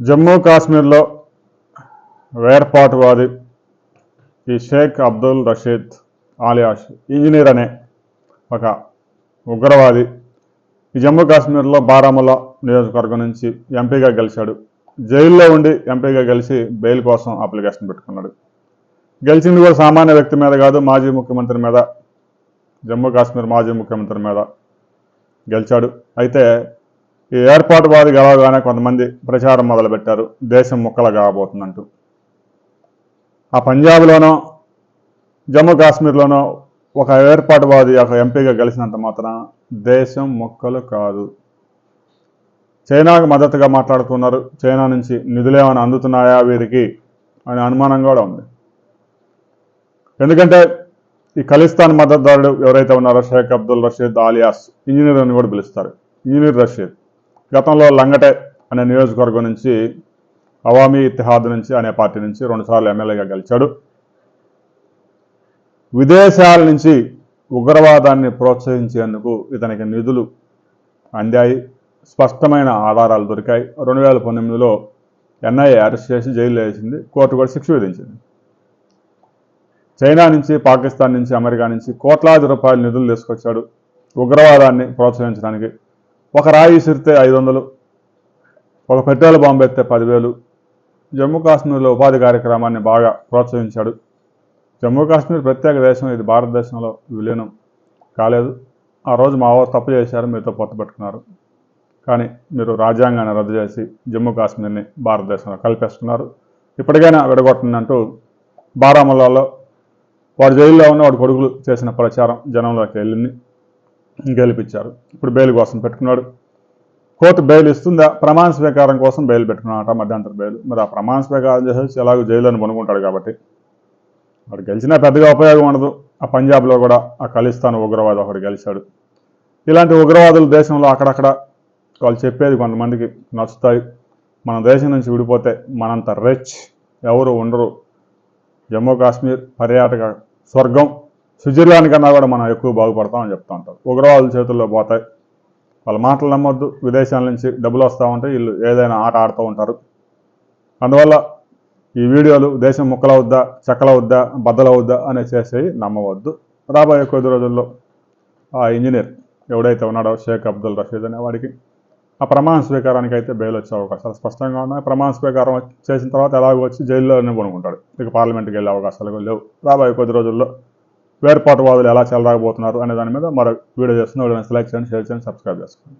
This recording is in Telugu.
జమ్మూ కాశ్మీర్లో వేర్పాటువాది ఈ షేక్ అబ్దుల్ రషీద్ ఆలియాష్ ఇంజనీర్ అనే ఒక ఉగ్రవాది ఈ జమ్మూ కాశ్మీర్లో బారాముల్లా నియోజకవర్గం నుంచి ఎంపీగా గెలిచాడు. జైల్లో ఉండి ఎంపీగా గెలిచి బెయిల్ కోసం అప్లికేషన్ పెట్టుకున్నాడు. గెలిచింది కూడా సామాన్య వ్యక్తి మీద కాదు మాజీ ముఖ్యమంత్రి మీద జమ్మూ కాశ్మీర్ మాజీ ముఖ్యమంత్రి మీద గెలిచాడు. అయితే ఏర్పాటువాది గెలవగానే కొంతమంది ప్రచారం మొదలుపెట్టారు. దేశం ముక్కలు కాబోతుందంటూ ఆ పంజాబ్లోనో జమ్మూ కాశ్మీర్లోనో ఒక ఏర్పాటువాది ఒక ఎంపీగా గెలిచినంత మాత్రం దేశం మొక్కలు కాదు. చైనాకు మద్దతుగా మాట్లాడుతున్నారు. చైనా నుంచి నిధులేమైనా అందుతున్నాయా వీరికి అనే అనుమానం కూడా ఉంది. ఎందుకంటే ఈ ఖలిస్తాన్ మద్దతుదారుడు ఎవరైతే ఉన్నారో షేక్ అబ్దుల్ రషీద్ ఆలియాస్ ఇంజనీర్ అని కూడా పిలుస్తారు. ఇంజనీర్ రషీద్. గతంలో లంగటే అనే నియోజకవర్గం నుంచి అవామీ ఇతిహాద్ నుంచి అనే పార్టీ నుంచి రెండుసార్లు ఎమ్మెల్యేగా గెలిచాడు. విదేశాల నుంచి ఉగ్రవాదాన్ని ప్రోత్సహించేందుకు ఇతనికి నిధులు అందాయి. స్పష్టమైన ఆధారాలు దొరికాయి. రెండు వేల పంతొమ్మిదిలో ఎన్ఐఏ అరెస్ట్ చేసి జైలు వేసింది. కోర్టు కూడా శిక్ష విధించింది. చైనా నుంచి పాకిస్తాన్ నుంచి అమెరికా నుంచి కోట్లాది రూపాయల నిధులు తీసుకొచ్చాడు ఉగ్రవాదాన్ని ప్రోత్సహించడానికి. ఒక రాయి విసిరితే ఐదు వందలు ఒక పెట్రోల్ బాంబు ఎత్తే పదివేలు. జమ్మూ కాశ్మీర్లో ఉపాధి కార్యక్రమాన్ని బాగా ప్రోత్సహించాడు. జమ్మూ కాశ్మీర్ ప్రత్యేక దేశం ఇది భారతదేశంలో విలీనం కాలేదు. ఆ రోజు మా వారు తప్పు చేశారు మీతో పొత్తపెట్టుకున్నారు కానీ మీరు రాజ్యాంగాన్ని రద్దు చేసి జమ్మూ కాశ్మీర్ని భారతదేశంలో కలిపేస్తున్నారు. ఇప్పటికైనా విడగొట్టనంటూ బారాముల్లాలో వాడు జైల్లో ఉన్న వాడి కొడుకులు చేసిన ప్రచారం జనంలోకి వెళ్ళింది. గెలిపించారు. ఇప్పుడు బెయిల్ కోసం పెట్టుకున్నాడు. కోర్టు బెయిల్ ఇస్తుందా? ప్రమాణ స్వీకారం కోసం బెయిల్ పెట్టుకున్నాడట మధ్యంతర బెయిల్. మరి ఆ ప్రమాణ స్వీకారం చేసేసి ఎలాగో జైల్లోని పనుకుంటాడు కాబట్టి. వాడు గెలిచినా పెద్దగా ఉపయోగం ఉండదు. ఆ పంజాబ్లో కూడా ఆ ఖలిస్తాన్ ఉగ్రవాది ఒకడు గెలిచాడు. ఇలాంటి ఉగ్రవాదులు దేశంలో అక్కడక్కడ వాళ్ళు చెప్పేది కొంతమందికి నచ్చుతాయి. మన దేశం నుంచి విడిపోతే మనంత రిచ్ ఎవరు ఉండరు. జమ్మూ కాశ్మీర్ పర్యాటక స్వర్గం. స్విట్జర్లాండ్ కన్నా కూడా మనం ఎక్కువ బాగుపడతామని చెప్తా ఉంటారు. ఉగ్రవాదుల చేతుల్లో పోతాయి. వాళ్ళ మాటలు నమ్మొద్దు. విదేశాల నుంచి డబ్బులు వస్తూ ఉంటే వీళ్ళు ఏదైనా ఆట ఆడుతూ ఉంటారు. అందువల్ల ఈ వీడియోలు దేశం ముక్కలవుద్దా చెక్కలవుద్దా బద్దలవుద్దా అనే చేసేవి నమ్మవద్దు. రాబోయే కొద్ది రోజుల్లో ఆ ఇంజనీర్ ఎవడైతే ఉన్నాడో షేక్ అబ్దుల్ రషీద్ అనే వాడికి ఆ ప్రమాణ స్వీకారానికి అయితే బెయిల్ వచ్చే అవకాశాలు స్పష్టంగా ఉన్నాయి. ప్రమాణ స్వీకారం చేసిన తర్వాత ఎలాగో వచ్చి జైల్లోనే కొనుక్కుంటాడు ఇక పార్లమెంట్కి వెళ్ళే అవకాశాలు లేవు. రాబోయే కొద్ది రోజుల్లో వేర్పాటువాదులు ఎలా చెలరాకపోతున్నారు అనే దాని మీద మరో వీడియో చేస్తున్న. వీడియో సెలెక్ట్ చేయండి షేర్ చేయండి సబ్స్క్రైబ్ చేసుకోండి.